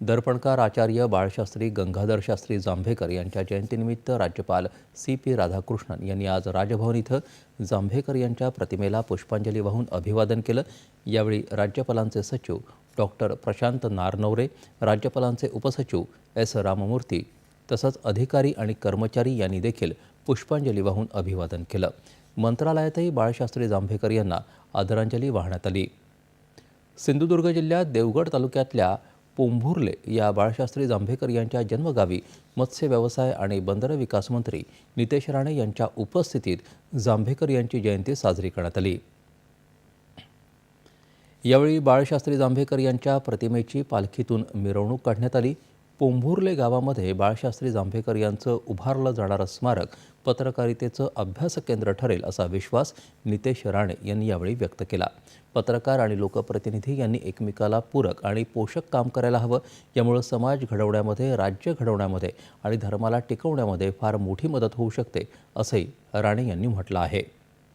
दर्पणकार आचार्य बाळशास्त्री गंगाधर शास्त्री जांभेकर यांच्या जयंतीनिमित्त राज्यपाल सी पी राधाकृष्णन यांनी आज राजभवन इथं जांभेकर यांच्या प्रतिमेला पुष्पांजली वाहून अभिवादन केलं. यावेळी राज्यपालांचे सचिव डॉक्टर प्रशांत नारनवरे राज्यपालांचे उपसचिव एस राममूर्ती तसंच अधिकारी आणि कर्मचारी यांनी देखील पुष्पांजली वाहून अभिवादन केलं. मंत्रालयातही बाळशास्त्री जांभेकर यांना आदरांजली वाहण्यात आली. सिंधुदुर्ग जिल्ह्यात देवगड तालुक्यातल्या पोंभुर्ले या बाळशास्त्री जांभेकर यांच्या जन्मगावी मत्स्य व्यवसाय आणि बंदर विकास मंत्री नितेश राणे यांच्या उपस्थितीत जांभेकर यांची जयंती साजरी करण्यात आली. यावेळी बाळशास्त्री जांभेकर यांच्या प्रतिमेची पालखीतून मिरवणूक काढण्यात आली. पोंभुर्ले गावामध्ये बाळशास्त्री जांभेकर यांचं उभारलं जाणारं स्मारक पत्रकारितेचं अभ्यास केंद्र ठरेल असा विश्वास नितेश राणे यांनी यावेळी व्यक्त केला. पत्रकार आणि लोकप्रतिनिधी यांनी एकमेकाला पूरक आणि पोषक काम करायला हवं. यामुळं समाज घडवण्यामध्ये राज्य घडवण्यामध्ये आणि धर्माला टिकवण्यामध्ये फार मोठी मदत होऊ शकते असंही राणे यांनी म्हटलं आहे.